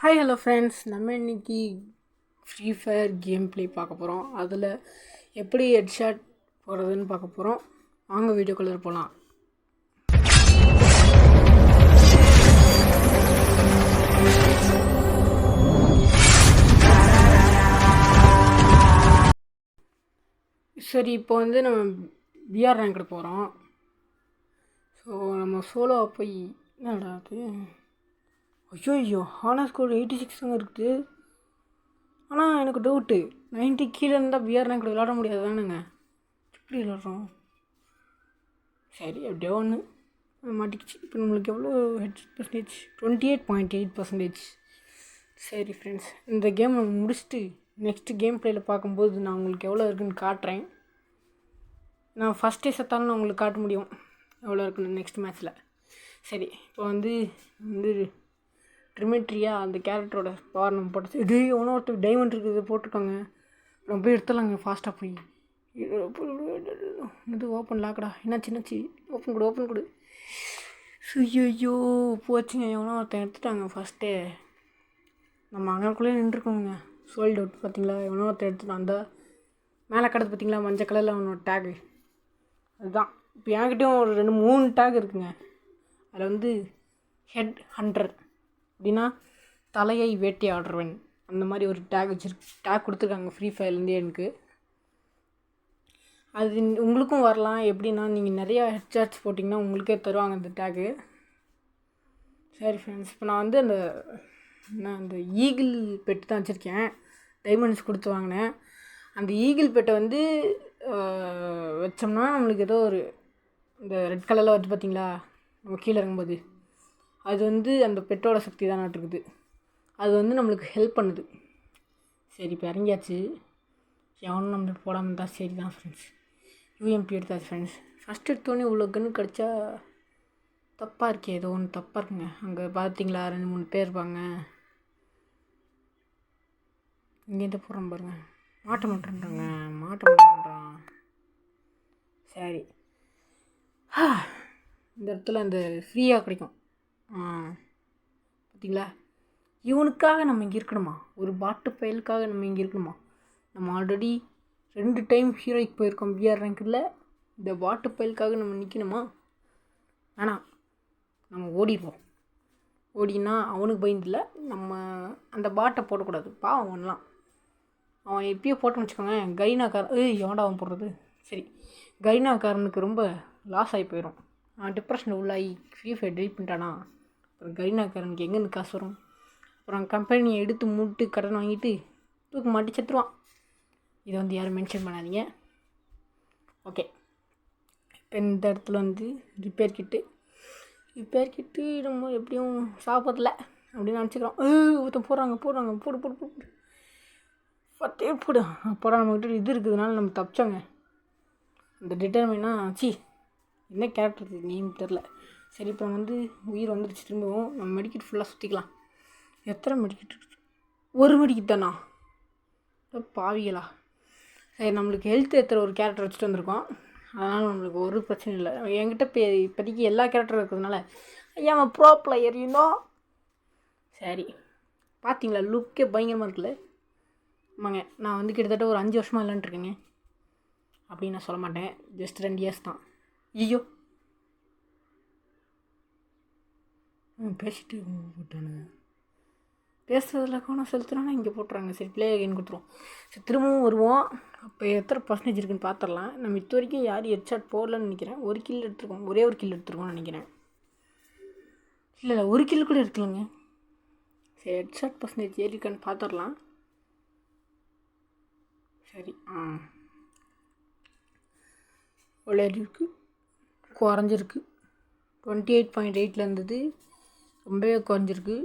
Hi hello friends நம்ம இன்றைக்கி free fire game play பார்க்க போகிறோம் அதில் எப்படி ஹெட்ஷாட் போடுறதுன்னு பார்க்க போகிறோம் வாங்க வீடியோ போகலாம் சரி இப்போ வந்து நம்ம பிஆர் ரேங்க்டு போகிறோம் ஸோ நம்ம சோலோ போய் என்னடா அது? ஐயோ ஐயோ ஹானர் ஸ்கோர் எயிட்டி சிக்ஸ் தாங்க இருக்குது. ஆனால் எனக்கு டவுட்டு நைன்ட்டி கீழே இருந்தால் பிஆர் ரேங்க் விளாட முடியாது தானுங்க. எப்படி விளாட்றோம் சரி அப்படியே ஒன்று மாட்டிக்கிச்சு. இப்போ நம்மளுக்கு எவ்வளோ head percentage twenty eight point eight percentage சரி ஃப்ரெண்ட்ஸ் இந்த கேம் நம்ம முடிச்சுட்டு நெக்ஸ்ட்டு கேம் ப்ளேயில் பார்க்கும்போது நான் உங்களுக்கு எவ்வளோ இருக்குன்னு காட்டுறேன். நான் ஃபஸ்ட்டே செத்தாலும் நான் உங்களுக்கு காட்ட முடியும். எவ்வளோ இருக்குன்னு நெக்ஸ்ட் மேட்ச்சில் சரி இப்போ வந்து வந்து ட்ரிமெட்ரியா அந்த கேரக்டரோட பவர் நம்ம போட்டு இது எவனோ ஒருத்தர் டைமண்ட் இருக்குது போட்டிருக்காங்க. நம்ம போய் எடுத்துடலாங்க ஃபாஸ்ட்டாக போய். இது ஓப்பன் லாக்கடா என்னாச்சு என்னாச்சு? ஓப்பன் கொடு ஓப்பன் கொடு. ஐயோ போச்சுங்க. எவனோ ஒருத்தன் எடுத்துட்டாங்க ஃபஸ்ட்டே நம்ம அங்கேக்குள்ளே நின்றுருக்கோங்க. சோல்ட் அவுட் பார்த்தீங்களா எவனோ ஒருத்தன் எடுத்துட்டான். அந்த மேலே கிடது பார்த்தீங்களா மஞ்சள் கலரில் அவனோட டேகு அதுதான். இப்போ என்கிட்டயும் ஒரு ரெண்டு மூணு டேக் இருக்குங்க. அதில் வந்து ஹெட் ஹண்ட்ரட் அப்படின்னா தலையை வேட்டையாடுறவன் அந்த மாதிரி ஒரு டேக் வச்சிருக்கு டேக் கொடுத்துருக்காங்க ஃப்ரீ ஃபயர்லேருந்தே எனக்கு. அது உங்களுக்கும் வரலாம். எப்படின்னா நீங்கள் நிறையா ஹெட்சார்ஜ் போட்டிங்கன்னா உங்களுக்கே தருவாங்க அந்த டேக்கு சரி ஃப்ரெண்ட்ஸ் இப்போ நான் வந்து அந்த நான் அந்த ஈகிள் பெட்டு தான் வச்சுருக்கேன். டைமண்ட்ஸ் கொடுத்து வாங்கினேன். அந்த ஈகிள் பெட்டை வந்து வச்சோம்னா நம்மளுக்கு ஏதோ ஒரு இந்த ரெட் கலரில் வருது பார்த்தீங்களா நம்ம கீழே இறங்கும்போது. அது வந்து அந்த பெட்ரோல சக்தி தான் அது வந்து நம்மளுக்கு ஹெல்ப் பண்ணுது. சரி இப்போ இறங்கியாச்சு. எவனும் நம்மளுக்கு போடாமல் இருந்தால் சரி தான் ஃப்ரெண்ட்ஸ் யூஎம்பி எடுத்தாச்சு ஃப்ரெண்ட்ஸ் ஃபஸ்ட் எடுத்தோடனே இவ்வளோ கன்று கிடச்சா தப்பாக இருக்கே ஏதோ ஒன்று தப்பாக இருக்குங்க. அங்கே பார்த்தீங்களா ரெண்டு மூணு பேர் இருப்பாங்க. இங்கேருந்து போகிறோம் பாருங்கள் மாட்ட மாட்டேன்றாங்க. மாட்ட மாட்டேன்றான். சரி. இந்த இடத்துல அந்த ஃப்ரீயாக கிடைக்கும். பார்த்தீங்களா? இவனுக்காக நம்ம இங்கே இருக்கணுமா? ஒரு பாட்டு பயலுக்காக நம்ம இங்கே இருக்கணுமா? நம்ம ஆல்ரெடி ரெண்டு டைம் ஹீரோய்க்கு போயிருக்கோம். பிஆர் ரேங்கில் இந்த பாட்டு பயலுக்காக நம்ம நிற்கணுமா வேணாம் நம்ம ஓடிடுவோம். ஓடினா அவனுக்கு பயந்தில்ல நம்ம அந்த பாட்டை போடக்கூடாது. பாவம் அவன்லாம். அவன் எப்பயோ போட்டோன்னு வச்சுக்கோங்க கைனாக்காரன் ஏய் எவன்டா அவன் போடுறது? சரி. கைனாக்காரனுக்கு ரொம்ப லாஸ் ஆகி போயிடும் அவன் டிப்ரெஷனில் உள்ளாகி ஃப்ரீ ஃபயர் டெலிட் பண்ணிட்டானா? அப்புறம் கைனாக்காரனுக்கு எங்கேருந்து காசு வரும்? அப்புறம் கம்பெனியை எடுத்து மூட்டு கடன் வாங்கிட்டு தூக்கு மாட்டி செத்துருவான். இதை வந்து யாரும் மென்ஷன் பண்ணாதீங்க. ஓகே இப்போ இந்த இடத்துல வந்து ரிப்பேர் கிட்டு ரிப்பேர் கிட்டு நம்ம எப்படியும் சாப்பிடல அப்படின்னு நினச்சிக்கிறோம். ஒருத்தன் போடுறாங்க போடுறாங்க. போடு போடு போட்டு பத்தே போடு. அப்போடா நம்மக்கிட்ட இது இருக்குதுனால நம்ம தப்பிச்சோங்க. அந்த டிட்டர்மினா சி என்ன கேரக்டர் நேம் தெரில சரி இப்போ வந்து உயிர் வந்துடுச்சு திரும்பவும் நம்ம மெடிக்கெட் ஃபுல்லாக சுற்றிக்கலாம் எத்தனை மெடிக்கெட் ஒரு மெடிக்கெட் தானா? பாவிகளா. சரி நம்மளுக்கு ஹெல்த் ஏற்றுற ஒரு கேரக்டர் வச்சுட்டு வந்திருக்கோம். அதனால் நம்மளுக்கு ஒரு பிரச்சனை இல்லை. என்கிட்ட இப்போ இப்போதைக்கு எல்லா கேரக்டரும் இருக்கிறதுனால ஐயா ப்ரோ பிளேயர் யூனோ சரி. பார்த்தீங்களா லுக்கே பயங்கரமாக இருக்குல்ல? ஆமாங்க நான் வந்து கிட்டத்தட்ட ஒரு அஞ்சு வருஷமாக இல்லைன்ட்டுருக்கேங்க அப்படின்னு நான் சொல்ல மாட்டேன். ஜஸ்ட் ரெண்டு இயர்ஸ் தான். ஐயோ! பேசிட்டு போட்டானுங்க. பேசுறதுல கவனம் செலுத்துனா இங்கே போட்டுறாங்க. சரி பிளே அகைன் கொடுத்துருவோம். சரி திரும்பவும் வருவோம். அப்போ எத்தனை பர்சன்டேஜ் இருக்குன்னு பார்த்துடலாம் நம்ம இது வரைக்கும் யாரும் ஹெட்ஷாட் போடலன்னு நினைக்கிறேன். ஒரு கில் எடுத்துருக்கோம். ஒரே ஒரு கில் எடுத்துருக்கோம்னு நினைக்கிறேன். இல்லை இல்லை ஒரு கில் கூட எடுக்கலங்க. சரி ஹெட்ஷாட் பர்சன்டேஜ் ஏறிக்கான்னு பார்த்துடலாம் சரி ஆ. விளையாடி இருக்குது குறைஞ்சிருக்கு. டுவெண்ட்டி எயிட் பாயிண்ட் எயிட்டில் இருந்தது. ரொம்பவே குறைஞ்சிருக்கு.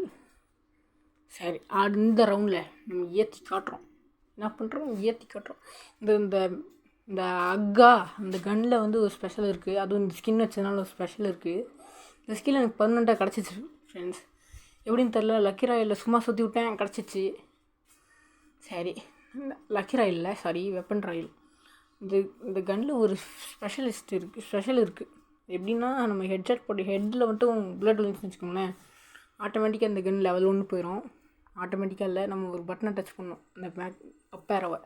சரி இந்த ரவுண்டில் நம்ம ஏற்றி காட்டுறோம். என்ன பண்ணுறோம் ஏற்றி காட்டுறோம். இந்த இந்த இந்த அக்கா அந்த கன்னில் வந்து ஒரு ஸ்பெஷல் இருக்குது அதுவும் இந்த ஸ்கின் வச்சதுனால ஒரு ஸ்பெஷல் இருக்குது இந்த ஸ்கின் எனக்கு பர்மனெண்ட்டாக கிடச்சிச்சு ஃப்ரெண்ட்ஸ் எப்படின்னு தெரில லக்கி ராயில் சும்மா சுற்றி விட்டேன் கிடச்சிச்சு. சரி lucky royale sorry weapon royale இந்த இந்த கன்னில் ஒரு ஸ்பெஷலிஸ்ட் இருக்குது ஸ்பெஷல் இருக்குது எப்படின்னா நம்ம ஹெட்செட் போட்டு ஹெட்டில் மட்டும் புல்லட் வந்துச்சுன்னு வச்சுக்கோங்களேன். ஆட்டோமேட்டிக்காக அந்த கன் லெவல் ஒன்று போயிடும் ஆட்டோமேட்டிக்காக இல்லை நம்ம ஒரு பட்டனை டச் பண்ணணும். அந்த மேக் அப்பேரவை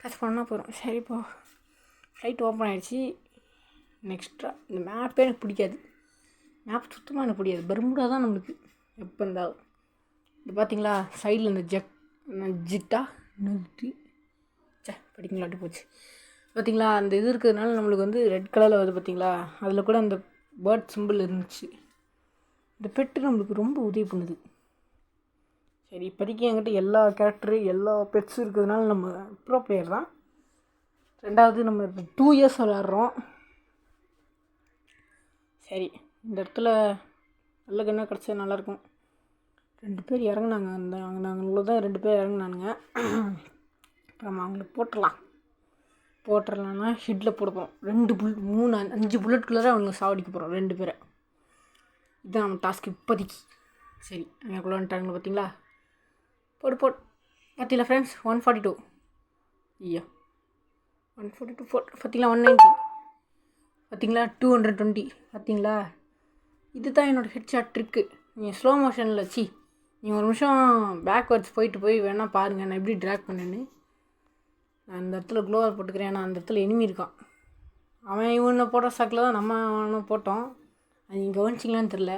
டச் பண்ணால் போயிடும் சரி இப்போ ஃப்ளைட் ஓப்பன் ஆகிடுச்சு நெக்ஸ்ட்ரா இந்த மேப்பே எனக்கு பிடிக்காது. மேப் சுத்தமாக எனக்கு பிடிக்காது. பர்முடா தான் நம்மளுக்கு எப்போ இருந்தாலும். இது பார்த்தீங்களா சைடில் இந்த ஜக் ஜிட்டா நிறுத்தி சே படிக்கலாட்டு போச்சு. பார்த்தீங்களா அந்த இது இருக்கிறதுனால நம்மளுக்கு வந்து ரெட் கலரில் வருது பார்த்தீங்களா அதில் கூட அந்த பேர்ட் சிம்பிள் இருந்துச்சு. இந்த பெட்டு நம்மளுக்கு ரொம்ப உதவி பண்ணுது. சரி இப்போதைக்கு என்கிட்ட எல்லா கேரக்டரு எல்லா பெட்ஸும் இருக்கிறதுனால நம்ம ப்ரோ பிளேயர் தான். ரெண்டாவது நம்ம டூ இயர்ஸ் விளாட்றோம் சரி இந்த இடத்துல நல்ல கண்ணா கிடச்சா நல்லாயிருக்கும் ரெண்டு பேர் இறங்குனாங்க. அந்த நாங்கள் நாங்கள் தான் ரெண்டு பேர் இறங்கினானுங்க. அப்புறம் அவங்களுக்கு போட்டுடலாம். போட்டுடலான்னா ஹிட்டில் போட போகிறோம் ரெண்டு புல் மூணு அஞ்சு- அஞ்சு தான் அவங்களுக்கு சாவடிக்க போகிறோம் ரெண்டு பேரை. இதுதான் நம்ம டாஸ்க் இப்போதைக்கு. சரி எனக்குள்ள வந்துட்டாங்க பார்த்தீங்களா? போட்டு போட். பார்த்தீங்களா ஃப்ரெண்ட்ஸ் ஒன் ஃபார்ட்டி டூ ஐயா. ஒன் ஃபார்ட்டி டூ ஃபோர் பார்த்தீங்களா ஒன் நைன்ட்டி பார்த்தீங்களா டூ ஹண்ட்ரட் டுவெண்ட்டி பார்த்தீங்களா? இதுதான் என்னோடய ஹெட்ஷாட் ட்ரிக்கு நீங்கள் ஸ்லோ மோஷனில் சி. நீங்கள் ஒரு நிமிஷம் பேக்வர்ட்ஸ் போயிட்டு போய் வேணால் பாருங்கள் நான் எப்படி ட்ராக் பண்ணேன்னு. நான் அந்த இடத்துல க்ளோவர் போட்டுக்கிறேன் ஏன்னா அந்த இடத்துல எனிமி இருக்கான். அவன் இவனை போடுற சாக்கில் தான் நம்ம அவனை போட்டோம். அது நீங்கள் கவனிச்சிங்களான்னு தெரில.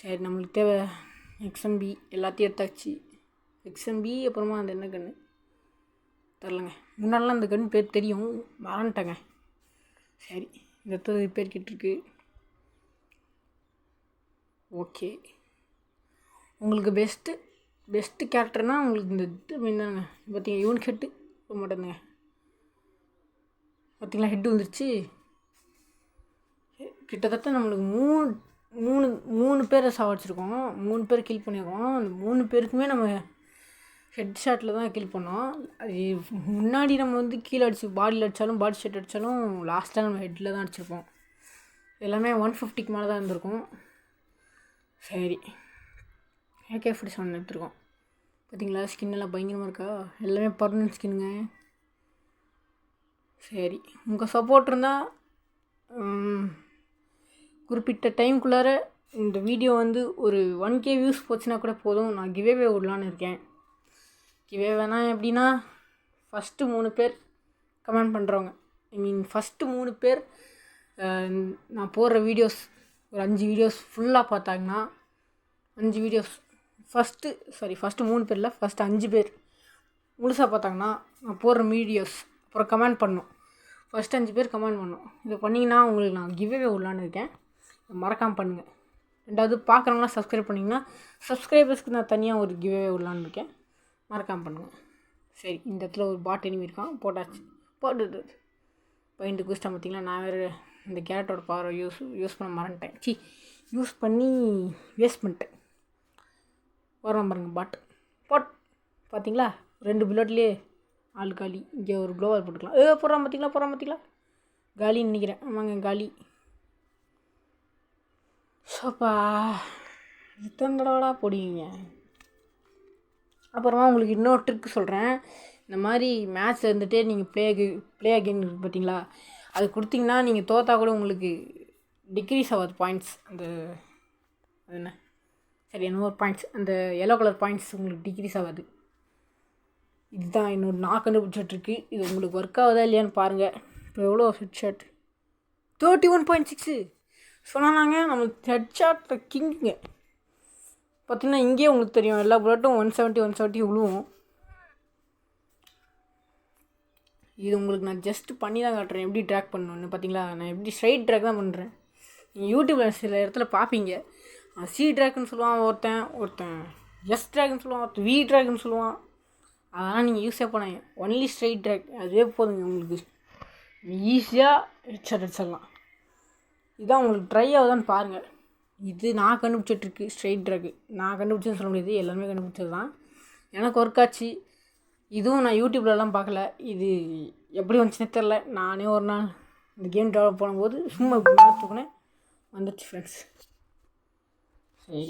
சரி நம்மளுக்கு தேவை எக்ஸ்எம்பி எல்லாத்தையும் எடுத்தாச்சு. எக்ஸ்எம்பி அப்புறமா அந்த என்ன கன்று தெரிலங்க முன்னாடிலாம் அந்த கன் பேர் தெரியும். மறந்துட்டேங்க சரி இந்த இடத்துல ரிப்பேர் கிட்டிருக்கு. ஓகே. உங்களுக்கு பெஸ்ட்டு பெஸ்ட்டு கேரக்டர்னால் உங்களுக்கு இந்த இது தாங்க பார்த்தீங்க யூனிக் ஹெட்டு போக மாட்டேங்க பார்த்தீங்களா ஹெட்டு வந்துருச்சு. கிட்டத்தட்ட நம்மளுக்கு மூணு மூணு மூணு பேரை சாவடிச்சிருக்கோம் மூணு பேர் கில் பண்ணியிருக்கோம் அந்த மூணு பேருக்குமே நம்ம ஹெட் ஷாட்டில் தான் கில் பண்ணோம். அது முன்னாடி நம்ம வந்து கீழே அடிச்சு பாடியில் அடித்தாலும் பாடி ஷாட் அடித்தாலும் லாஸ்ட்டாக நம்ம ஹெட்டில் தான் அடிச்சிருப்போம். எல்லாமே ஒன் ஃபிஃப்டிக்கு மேலே தான் இருந்திருக்கும். சரி. ஏகே ஃபிஃப்டி செவன் எடுத்துருக்கோம். பார்த்தீங்களா ஸ்கின் எல்லாம் பயங்கரமாக இருக்கா? எல்லாமே பர்மனன்ட் ஸ்கின்னுங்க சரி. உங்கள் சப்போர்ட் இருந்தால் குறிப்பிட்ட டைம்குள்ளார இந்த வீடியோ வந்து ஒரு ஒன் கே வியூஸ் போச்சுன்னா கூட போதும். நான் கிவேவே விடலான்னு இருக்கேன். கிவேவேனா எப்படின்னா ஃபஸ்ட்டு மூணு பேர் கமெண்ட் பண்ணுறவங்க ஐ மீன் ஃபஸ்ட்டு மூணு பேர் நான் போடுற வீடியோஸ் ஒரு அஞ்சு வீடியோஸ் ஃபுல்லாக பார்த்தாங்கன்னா அஞ்சு வீடியோஸ் ஃபஸ்ட்டு சாரி ஃபஸ்ட்டு மூணு பேரில் ஃபஸ்ட்டு அஞ்சு பேர் முழுசாக பார்த்தாங்கன்னா நான் போடுற வீடியோஸ் அப்புறம் கமெண்ட் பண்ணும். ஃபஸ்ட்டு அஞ்சு பேர் கமெண்ட் பண்ணும். இதை பண்ணிங்கன்னா உங்களுக்கு நான் கிவ்வே விடலான்னு இருக்கேன். மறக்காமல் பண்ணுங்கள் ரெண்டாவது பார்க்குறவங்களாம் சப்ஸ்கிரைப் பண்ணிங்கன்னா சப்ஸ்கிரைபர்ஸ்க்கு நான் தனியாக ஒரு கிவ்வே விடலான்னு இருக்கேன். மறக்காமல் பண்ணுங்கள் சரி இந்த இடத்துல ஒரு பாட் எனிமி இருக்கான். போட்டாச்சு. போட்டு பையன்ட்டு குஸ்டா பார்த்தீங்களா? நான் வேறு இந்த கேரட்டோட பவரை யூஸ் யூஸ் பண்ண மறந்துட்டேன். சி யூஸ் பண்ணி வேஸ்ட் பண்ணிட்டேன். வரோம் பாருங்க பாட் போட். பார்த்தீங்களா? ரெண்டு புல்லட்லேயே ஆள் காலி. இங்கே ஒரு க்ளோவர் போட்டுக்கலாம். ஏ போடுறான் பார்த்தீங்களா? போடுறான் பார்த்தீங்களா? காலின்னு நினைக்கிறேன். ஆமாங்க காலி. சோப்பா இத்தனை தடவைடா போடுவீங்க? அப்புறமா உங்களுக்கு இன்னொரு ட்ரிக் சொல்கிறேன் இந்த மாதிரி மேட்ச் இருந்துகிட்டே நீங்கள் ப்ளே ப்ளே அகெயின் பார்த்தீங்களா அது கொடுத்தீங்கன்னா நீங்கள் தோத்தா கூட உங்களுக்கு டிக்ரீஸ் ஆகாது பாயிண்ட்ஸ் அந்த அது என்ன? சரி என்னமோ ஒரு பாயிண்ட்ஸ் அந்த எல்லோ கலர் பாயிண்ட்ஸ் உங்களுக்கு டிக்ரீஸ் ஆகாது. இதுதான் இன்னொரு நான் கண்டுபிடிச்சிட்ருக்கு இது உங்களுக்கு ஒர்க் ஆகுதா இல்லையான்னு பாருங்கள் இப்போ எவ்வளோ head shot thirty one point six சொன்னாங்க நம்ம ஹெட் ஷாட் கிங்குங்க. பார்த்தீங்கன்னா இங்கேயே உங்களுக்கு தெரியும் எல்லா புல்லட்டும் ஒன் செவன்ட்டி ஒன் செவன்ட்டி விழுவும் இது உங்களுக்கு நான் ஜஸ்ட் பண்ணி தான் காட்டுறேன் எப்படி ட்ராக் பண்ணணுன்னு பார்த்தீங்களா நான் எப்படி ஸ்ட்ரைட் ட்ராக் தான் பண்ணுறேன் நீங்கள் யூடியூப்பில் சில இடத்துல பார்ப்பீங்க சி ட்ராக்னு சொல்லுவான் ஒருத்தன் ஒருத்தன் எஸ் ட்ராக்னு சொல்லுவான் ஒருத்தன் வி ட்ராக்னு சொல்லுவான். அதெல்லாம் நீங்கள் யூஸே பண்ணாங்க ஒன்லி ஸ்ட்ரைட் ட்ராக் அதுவே போதுங்க உங்களுக்கு. ஈஸியாக ஹெட்ஷாட் அடிச்சிடலாம். இதான் உங்களுக்கு ட்ரை ஆகுதான்னு பாருங்கள் இது நான் கண்டுபிடிச்சிட்ருக்கு ஸ்ட்ரெயிட் ட்ரக்கு நான் கண்டுபிடிச்சேன்னு சொல்ல முடியாது எல்லாமே கண்டுபிடிச்சது தான் எனக்கு ஒர்க் ஆச்சு. இதுவும் நான் யூடியூப்லலாம் பார்க்கல. இது எப்படி வந்துச்சுன்னு தெரில நானே ஒரு நாள் இந்த கேம் டெவலப் பண்ணும்போது சும்மா இப்படி தூக்குனேன் வந்துடுச்சு ஃப்ரெண்ட்ஸ் சரி.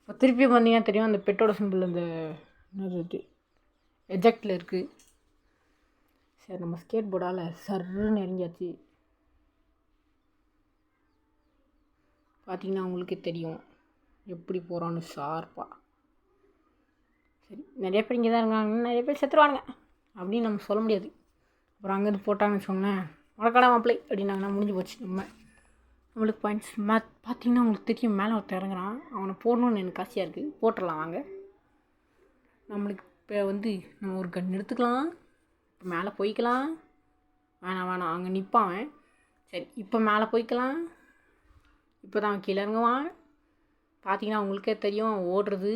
இப்போ திருப்பி வந்தீங்கன்னா தெரியும் அந்த பெட்டோட சிம்பிள் அந்த என்னது எஜெக்டில் இருக்குது சரி நம்ம ஸ்கேட் போர்டால் சர்ன்னு இறங்கியாச்சு. பார்த்தீங்கன்னா உங்களுக்கே தெரியும். எப்படி போகிறான்னு ஷார்ப்பாக சரி நிறைய பேர் இங்கே தான் இருக்காங்க. நிறைய பேர் செத்துருவானுங்க. அப்படின்னு நம்ம சொல்ல முடியாது. அப்புறம் அங்கேருந்து போட்டாங்கன்னு வச்சுக்கோங்களேன். உனக்கடா மாப்பிள்ளை அப்படின்னாங்கன்னா முடிஞ்சு போச்சு நம்ம. நம்மளுக்கு பாயிண்ட்ஸ் மேத் பார்த்தீங்கன்னா உங்களுக்கு தெரியும். மேலே ஒருத்தர் இறங்குறான். அவனை போடணும்னு எனக்கு ஆசையாக இருக்குது போட்டுடலாம் வாங்க. நம்மளுக்கு இப்போ வந்து நம்ம ஒரு கன் எடுத்துக்கலாம். இப்போ மேலே போய்க்கலாம். வேணாம் வேணாம். அங்கே நிற்பான் சரி இப்போ மேலே போய்க்கலாம். இப்போ தான் கீழே இறங்குவான் பார்த்தீங்கன்னா உங்களுக்கே தெரியும் ஓடுறது.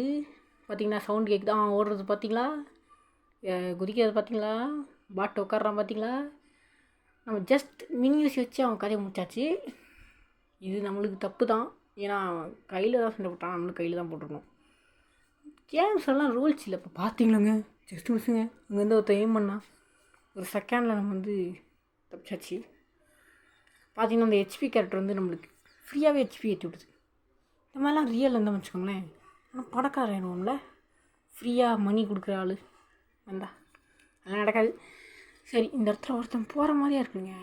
பார்த்தீங்கன்னா சவுண்ட் கேட்குது அவன் ஓடுறது பார்த்தீங்களா குதிக்கிறது பார்த்தீங்களா பாட்டு உட்காடுறான் பார்த்தீங்களா நம்ம ஜஸ்ட் மினியூஸ் வச்சு அவன் கதையை முடிச்சாச்சு. இது நம்மளுக்கு தப்பு தான். ஏன்னா அவன் கையில் தான் சண்டை போட்டான். நம்மளுக்கு கையில் தான் போட்டிருக்கணும். கேம்ஸ் எல்லாம் ரூல்ஸ் இல்லை. இப்போ பார்த்தீங்களாங்க ஜஸ்ட் மிஸ்ஸுங்க அங்கேருந்து ஒருத்தன் எய்ம் பண்ணா. ஒரு செகண்டில் நம்ம வந்து தப்பிச்சாச்சு. பார்த்தீங்கன்னா அந்த ஹெச்பி கேரக்டர் வந்து நம்மளுக்கு ஃப்ரீயாகவே ஹெச்பி ஏற்றி விடுது. இந்த மாதிரிலாம் ரியல் இருந்தால் வச்சுக்கோங்களேன். ஆனால் பணக்காரன் வேணும்ல ஃப்ரீயாக மணி கொடுக்குற ஆள். வந்தா. அதெல்லாம் நடக்காது. சரி இந்த இடத்துல ஒருத்தன் போகிற மாதிரியா இருக்குங்க.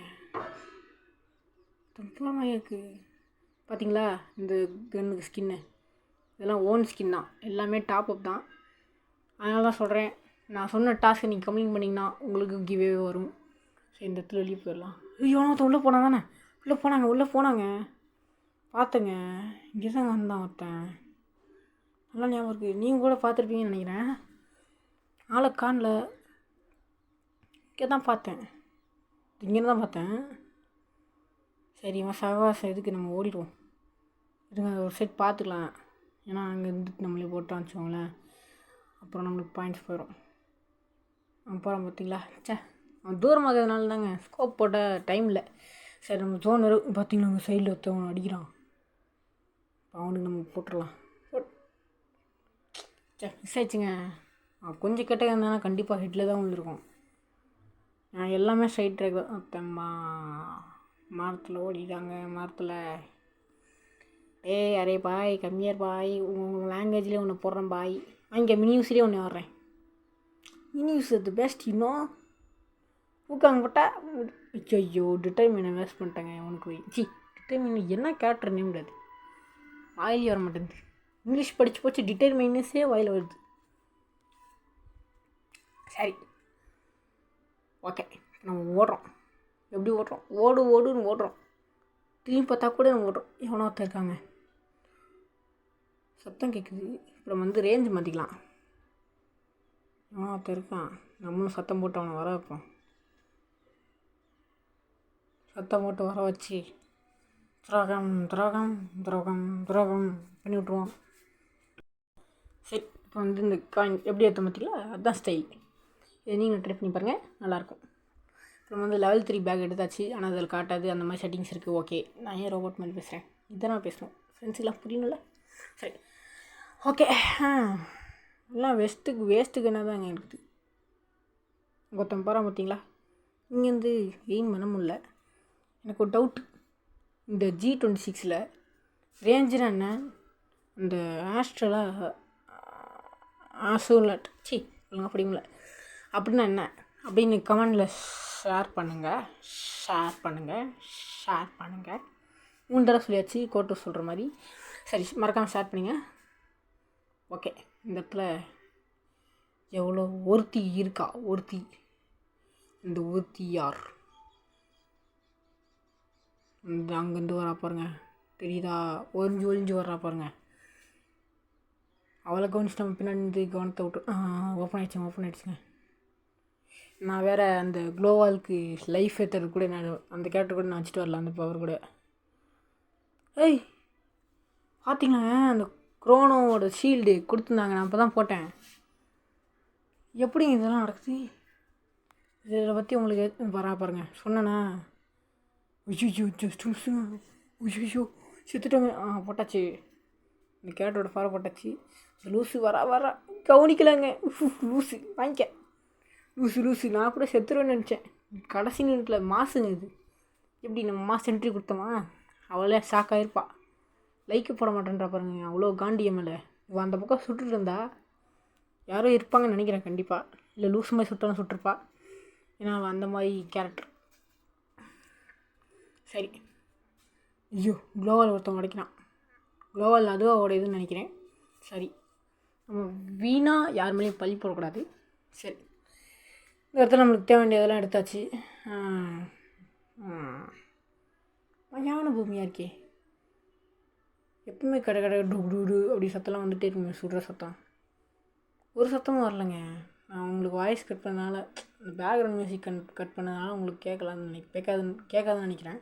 ஒருத்தன் போகிற மாதிரியா இருக்குது பார்த்தீங்களா? இந்த கன்னுக்கு ஸ்கின்னு இதெல்லாம் ஓன் ஸ்கின் தான். எல்லாமே டாப் அப் தான். அதனால தான் சொல்கிறேன் நான் சொன்ன டாஸ்க்கை நீங்கள் கம்ப்ளீட் பண்ணிங்கன்னா உங்களுக்கு கிவே வரும். சரி இந்த இடத்துல வெளியே போயிடலாம். ஐயோ ஒருத்தன் உள்ளே போனால் தானே. உள்ளே போனாங்க உள்ளே போனாங்க. பார்த்தேங்க. இங்கே தான் வந்தான் ஒருத்தன். நல்லா ஞாபகம் இருக்குது நீங்கள் கூட பார்த்துருப்பீங்கன்னு நினைக்கிறேன். ஆளை காணல. இங்கே தான் பார்த்தேன். இங்கே தான் பார்த்தேன். சரி இவன் சகவாசம் எதுக்கு? நம்ம ஓடிடுவோம். இருங்க ஒரு செட் பார்த்துக்கலாம். ஏன்னா அங்கே இருந்துட்டு நம்மளே போட்டோம் வச்சுக்கோங்களேன் அப்புறம் நம்மளுக்கு பாயிண்ட்ஸ் போயிடும் அவன் போகிறான் பார்த்தீங்களா? சே அவன் தூரமாகிறதுனால தாங்க ஸ்கோப் போட்ட டைமில் சரி நம்ம ஜோன் வரும் பார்த்தீங்களா? அங்கே சைடில் ஒருத்தவன் அடிக்கிறான். அவனுக்கு நம்ம போட்டுடலாம். மிஸ் ஆயிடுச்சுங்க. கொஞ்சம் கிட்ட இருந்தானா கண்டிப்பாக ஹெட்டில் தான் விழுந்திருக்கும். நான் எல்லாமே ஸ்ட்ரைட் ட்ராக் ஒருத்தம்மா மரத்தில் ஓடிட்டாங்க மரத்தில். டேய் அரே பாய் கம்மியார் பாய். உங்கள் லாங்குவேஜ்லேயே ஒன்று போடுறேன் பாய். இங்கே மினியூஸ்லேயே ஒன்று வர்றேன். மினியூஸ் தி பெஸ்ட் இன்னும் ஊக்காங்க போட்டா ஐயோ டிட்டர்மினை வேஸ்ட் பண்ணிட்டேங்க உனக்கு. போய் சி டிட்டர்மின் என்ன நேம் அது? வாயிலே வர மாட்டேங்குது. இங்கிலீஷ் படித்து போச்சு டிட்டர்மினஸே வாயில் வருது. சரி. ஓகே நம்ம ஓடுறோம். எப்படி ஓடுறோம்? ஓடு ஓடுன்னு ஓடுறோம். திரும்பி பார்த்தா கூட நம்ம ஓடுறோம். எவனோ ஒருத்தர் இருக்காங்க. சத்தம் கேட்குது இப்போ நம்ம வந்து ரேஞ்ச் மாற்றிக்கலாம் எவனோ ஒருத்தர் இருக்கான். நம்மளும் சத்தம் போட்டு அவனை வர வைப்போம். சத்தம் போட்டு வர வச்சு. துரோகம் துரோகம் துரோகம் துரோகம் பண்ணி விட்ருவோம் சரி இப்போ வந்து இந்த காயின் எப்படி ஏற்ற பார்த்தீங்களா அதுதான் ஸ்டை இதை நீங்கள் ட்ரை பண்ணி பாருங்கள் நல்லாயிருக்கும். அப்புறம் வந்து லெவல் த்ரீ பேக் எடுத்தாச்சு. ஆனால் அதில் காட்டாது. அந்த மாதிரி செட்டிங்ஸ் இருக்குது ஓகே நான் ஏன் ரோபோட் மாதிரி பேசுகிறேன் இதை நான் பேசணும். ஃப்ரெண்ட்ஸுக்கெலாம் புரியணும்ல? சரி. ஓகே எல்லாம் வெஸ்ட்டுக்கு வேஸ்ட்டுக்கு என்ன தாங்க இருக்குது? ஒருத்தன் போகிறான் பார்த்தீங்களா இங்கேருந்து எய்ம் பண்ண முடில எனக்கு ஒரு டவுட் இந்த ஜி டுவெண்ட்டி சிக்ஸில் ரேஞ்சர் என்ன இந்த ஆஸ்ட்ரலா ஆசோலட் சி ஒழுங்காக படிக்கல அப்படின்னா என்ன? அப்படின்னு கமெண்டில் ஷேர் பண்ணுங்கள் ஷேர் பண்ணுங்கள் ஷேர் பண்ணுங்கள் மூணு தடவை சொல்லியாச்சு கோட்டு சொல்கிற மாதிரி. சரி மறக்காமல் ஷேர் பண்ணுங்க. ஓகே இந்த இடத்துல எவ்வளோ ஒருத்தி இருக்கா? ஒருத்தி. இந்த ஒருத்தி யார்? அங்கேருந்து வரா பாருங்க. தெரியுதா? ஒளிஞ்சு ஒளிஞ்சு வர்றா பாருங்க. அவளை கவனிச்சு நம்ம பின்னாடி கவனத்தை விட்டு ஓப்பன் ஆயிடுச்சுங்க ஓப்பன் ஆகிடுச்சுங்க நான் வேறு அந்த க்ளோவாலுக்கு லைஃப் ஏற்றுறது கூட நான் அந்த கேரக்டர் கூட நான் வச்சுட்டு வரல அந்த பவர் கூட. ஏய் பார்த்தீங்களா அந்த குரோனோவோட ஷீல்டு கொடுத்துருந்தாங்க நான் அப்போ தான் போட்டேன். எப்படிங்க இதெல்லாம் நடக்குது? இதை பற்றி உங்களுக்கு வரா பாருங்க. சொன்னேன்னா ஐயோ ஜஸ்ட் ஐயோ செத்துட்டோமே. ஆ போட்டாச்சு. இந்த கேட்டோட ஃபாரை போட்டாச்சு. லூஸு வரா வரா. கவனிக்கலாங்க. உஃப், லூஸு வாங்கிக்க. லூசு லூசு. நான் கூட செத்துருவேன்னு நினச்சேன். கடைசி நிமிடத்தில் மாசுங்க இது. எப்படி நம்ம மாஸ் என்ட்ரி கொடுத்தோமா? அவளே ஷாக்காயிருப்பா லைக்கு போட மாட்டேன்றா பாருங்க. அவ்வளோ காண்டியம் மேலே. இவன் அந்த பக்கம் சுட்டுட்டு இருந்தா யாரோ இருப்பாங்கன்னு நினைக்கிறேன் கண்டிப்பாக இல்லை லூஸ் மாதிரி சுட்டாலும் சுட்டிருப்பா. ஏன்னா அவன் அந்த மாதிரி கேரக்டர் சரி. ஐயோ குளோவால் ஒருத்தவங்க உடைக்கிறான் க்ளோவல் அதுவும் அவட இதுன்னு நினைக்கிறேன். சரி. நம்ம வீணாக யார் மேலேயும் பழி போடக்கூடாது. சரி. இந்த இடத்துல நம்மளுக்கு தேவை வேண்டியதெல்லாம் எடுத்தாச்சு ஆஹ், மயான பூமியாக இருக்கே. எப்பவுமே கடை கடை டு டு அப்படி சத்தம்லாம் வந்துகிட்டே இருக்குங்க சுடுற சத்தம். ஒரு சத்தமும் வரலங்க. நான் உங்களுக்கு வாய்ஸ் கட் பண்ணனால இந்த பேக்ரவுண்ட் மியூசிக் கட் கட் பண்ணதுனால உங்களுக்கு கேட்கலான்னு நினைக்க கேட்காதுன்னு கேட்காதுன்னு நினைக்கிறேன்.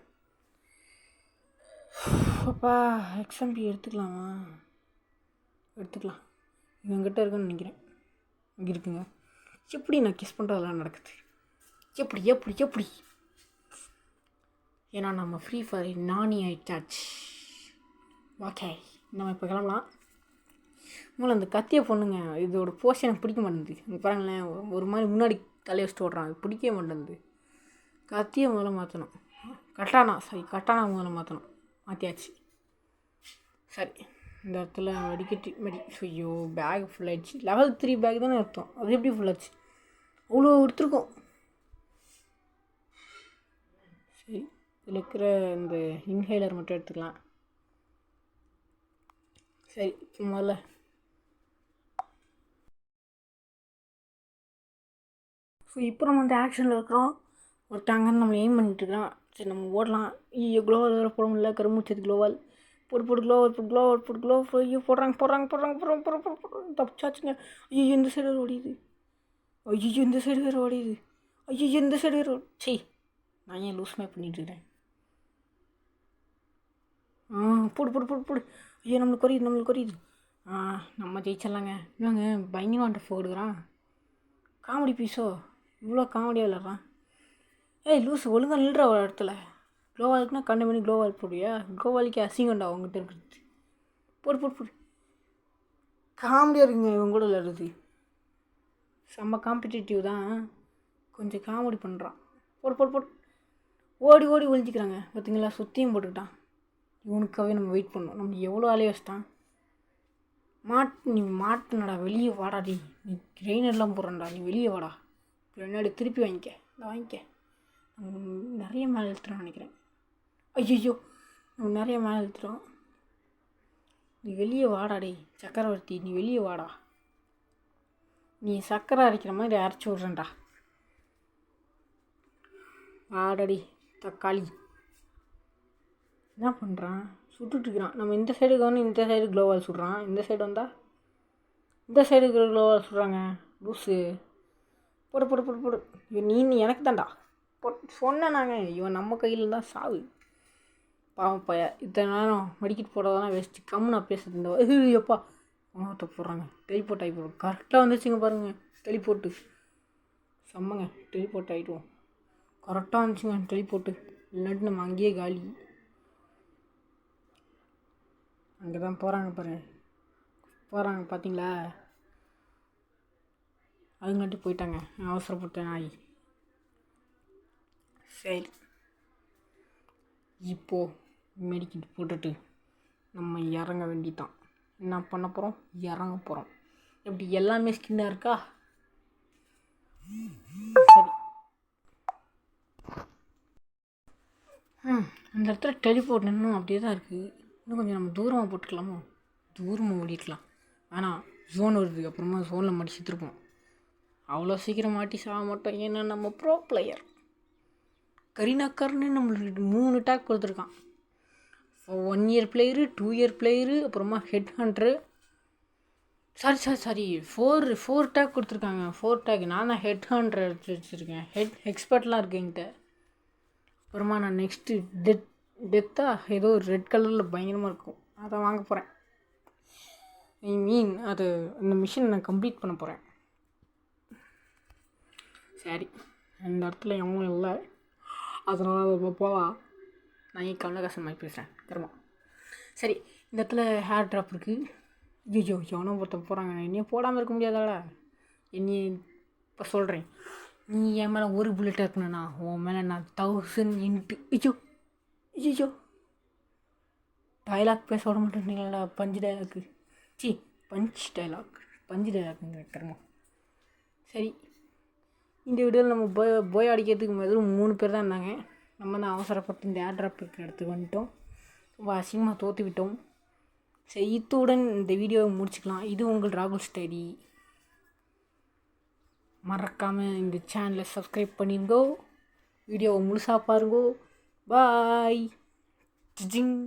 அப்பா எக்ஸாம்பி எடுத்துக்கலாமா? எடுத்துக்கலாம். இவங்கிட்ட இருக்குன்னு நினைக்கிறேன். இங்கே இருக்குங்க. எப்படி நான் கிஸ் பண்ணுறதெல்லாம் நடக்குது? எப்படி எப்படி எப்படி? ஏன்னா நம்ம ஃப்ரீ ஃபயர் நானி ஆயிட்டாச்சு. ஓகே நம்ம இப்போ கிளம்பலாம். முதல்ல அந்த கத்தியை பொண்ணுங்க இதோட போஸ் எனக்கு பிடிக்க மாட்டேங்குது. இங்கே பாருங்களேன் ஒரு- ஒரு மாதிரி முன்னாடி தலையை வச்சுட்டு ஓடுறான். அது பிடிக்கவே மாட்டேங்குது. கத்தியை முதல்ல மாற்றணும் கட்டானா சாரி கட்டானா முதல்ல மாற்றணும் மாற்றியாச்சு சரி இந்த இடத்துல வெடிக்கட்டி மடி ஐயோ bag full level three bag தானே அர்த்தம் அது எப்படி ஃபுல்லாச்சு அவ்வளோ எடுத்துருக்கோம். சரி இதில் இருக்கிற இந்த இன்ஹேலர் மட்டும் எடுத்துக்கலாம். சரி முதல்ல ஸோ இப்போ நம்ம வந்து ஆக்ஷனில் இருக்கிறோம். ஒருத்தாங்க நம்ம எய்ம் பண்ணிட்டு சரி நம்ம ஓடலாம். ஐயோ க்ளோவால் வேறு போட முடியல. கருமூச்சது க்ளோவால் போட்டு போட்டு க்ளோவால் போட்டு க்ளோவால் போட்டு க்ளோவ் ஐயோ போடுறாங்க போடுறாங்க போடுறாங்க போடுறாங்க போடுறாங்க போடுறாங்க தப்பிச்சாச்சுங்க. ஐயோ இந்த சைடு வேறு ஓடியுது ஐயோ இந்த சைடு வேறு ஓடியுது ஐயோ இந்த சைடு வேறு சீ நான் ஏன் லூஸ் மேப் பண்ணிட்டு இருக்கிறேன் ஆ போடு போடு போடு போடு. ஐயோ நம்மளுக்கு குறையுது நம்மளுக்கு குறையுது. ஆ நம்ம ஜெயிச்சிடலாங்க. இல்லைங்க பயங்கரமாக போடுகிறான் காமெடி பீஸோ இவ்வளோ காமெடியாக விளாட்றான் ஏய் லூஸ் ஒழுங்காக நில்ற ஒரு இடத்துல. க்ளோவாலுக்குனா கண்ணு மணி க்ளோவால் போடுவியா? க்ளோவாலிக்கு அசிங்கண்டா அவங்ககிட்ட இருக்கிறது? போடு போடு போடு. காமெடியாக இருக்குங்க இவங்க கூட விளையாடுறது செம்ம காம்படிட்டிவ் தான். கொஞ்சம் காமெடி பண்ணுறான் போடு போடு போடு. ஓடி ஓடி ஒழிஞ்சிக்கிறாங்க பார்த்தீங்களா சுற்றியும் போட்டுக்கிட்டான். இவனுக்காகவே நம்ம வெயிட் பண்ணோம் நம்ம எவ்வளோ அலைய வச்சிட்டான்? மாட் நீ மாட்டுனடா வெளியே வாடா நீ நீ போடுறேன்டா. நீ வெளியே வாடா. பின்னாடி திருப்பி வாங்கிக்க. இந்த வாங்கிக்க. நிறைய மேலே இழுத்துறோம் நினைக்கிறேன். ஐயோ நம்ம நிறைய மேலே இழுத்துறோம் நீ வெளியே வாடாடே சக்கரவர்த்தி நீ வெளியே வாடா. நீ சக்கரை அரைக்கிற மாதிரி அரைச்சி விட்றேன்டா. வாடடி தக்காளி. என்ன பண்ணுறான் சுட்டுட்ருக்கிறான் நம்ம இந்த சைடுக்கு வந்து இந்த சைடு க்ளோவால் சுடுறான். இந்த சைடு வந்தால் இந்த சைடு க்ளோவால் சுடுறாங்க. லூஸு போடு போடு போடு போடு. நீ நீ எனக்கு தான்டா. சொன்னேன் நாங்கள் இவன் நம்ம கையில் தான் சாவு. பாவம் பைய இத்தனை நேரம் மெடிக்கிட் போடுறதெல்லாம் வேஸ்ட்டு. கம்மு நான் பேசுறது இந்த எப்பா உணவத்தை போடுறாங்க. டெலிபோர்ட் ஆகி போடுறோம் கரெக்டாக வந்துச்சுங்க பாருங்கள் டெலிபோர்ட்டு. செம்மங்க. டெலிபோர்ட் ஆகிடுவோம். கரெக்டாக வந்துச்சுங்க டெலிபோர்ட்டு. இல்லாட்டி நம்ம அங்கேயே காலி. அங்கே தான் போகிறாங்க பாரு. போகிறாங்க பார்த்தீங்களா அதுங்காட்டி போயிட்டாங்க. நான் அவசரப்பட்ட நாய். சரி. இப்போ மெடிக்கிட்டு போட்டுட்டு நம்ம இறங்க வேண்டிதான். என்ன பண்ண போகிறோம் இறங்க போகிறோம் எப்படி எல்லாமே ஸ்கின்னாக இருக்கா? சரி. ம் அந்த இடத்துல டெலிபோர்ட் இன்னும் அப்படியே தான் இருக்குது இன்னும் கொஞ்சம் நம்ம தூரமாக போட்டுக்கலாமோ? தூரமாக ஓடிக்கலாம் ஆனால் ஜோன் வருது அப்புறமா ஜோனில் மாட்டி செத்துருப்போம் அவ்வளோ சீக்கிரம் மாட்டி சாக மாட்டோம். ஏன்னா நம்ம ப்ரோ பிளேயர் கரீனாக்கர்னு நம்மளுக்கு மூணு டேக் கொடுத்துருக்கான். One year player two year player அப்புறமா head hundred sorry sorry sorry four four tag கொடுத்துருக்காங்க. ஃபோர் டேக் நான் தான் ஹெட் ஹண்ட்ரு எடுத்து வச்சுருக்கேன் ஹெட் எக்ஸ்பர்ட்லாம் இருக்கு என்கிட்ட. அப்புறமா நான் நெக்ஸ்ட்டு டெத் டெத்தாக ஏதோ ரெட் கலரில் பயங்கரமாக இருக்கும். அதை வாங்க போகிறேன் ஐ மீன் அது அந்த மிஷின் நான் கம்ப்ளீட் பண்ண போகிறேன் சரி. அந்த இடத்துல எவனும் இல்லை. அதனால் நம்ம போகலாம். நான் ஏன் கமலஹாசன் மாதிரி பேசுகிறேன் தருமா சரி இந்த இடத்துல ஹேர் ட்ராப் இருக்குது ஐயோ எவனோ ஒருத்தன் போகிறாங்க என்னையும் போடாமல் இருக்க முடியாதால என்னையே இப்போ சொல்கிறேன் நீ என் மேலே ஒரு புல்லட் இருக்கணும்ண்ணா உன் மேலே நான் தௌசண்ட் இன்ட்டு ஐயோ ஐயோ டைலாக் பேச விட மாட்டேங்களா பஞ்சு டைலாக்கு சி பஞ்ச் டைலாக் பஞ்சு டைலாக்குங்க கர்மம் சரி இந்த வீடியோவில் நம்ம போய் போய் அடிக்கிறதுக்கு முதல்ல மூணு பேர் தான் இருந்தாங்க. நம்ம தான் அவசரப்பட்டு இந்த ஏர் எடுத்து வந்துட்டோம். ரொம்ப அசிங்கமாக தோற்று விட்டோம். சரி இத்துடன் இந்த வீடியோவை முடிச்சுக்கலாம். இது உங்கள் ராகுல் ஸ்டடி. மறக்காமல் இந்த சேனலை சப்ஸ்கிரைப் பண்ணிருங்கோ. வீடியோவை முழுசாக பாருங்கோ. பாய் ஜிங்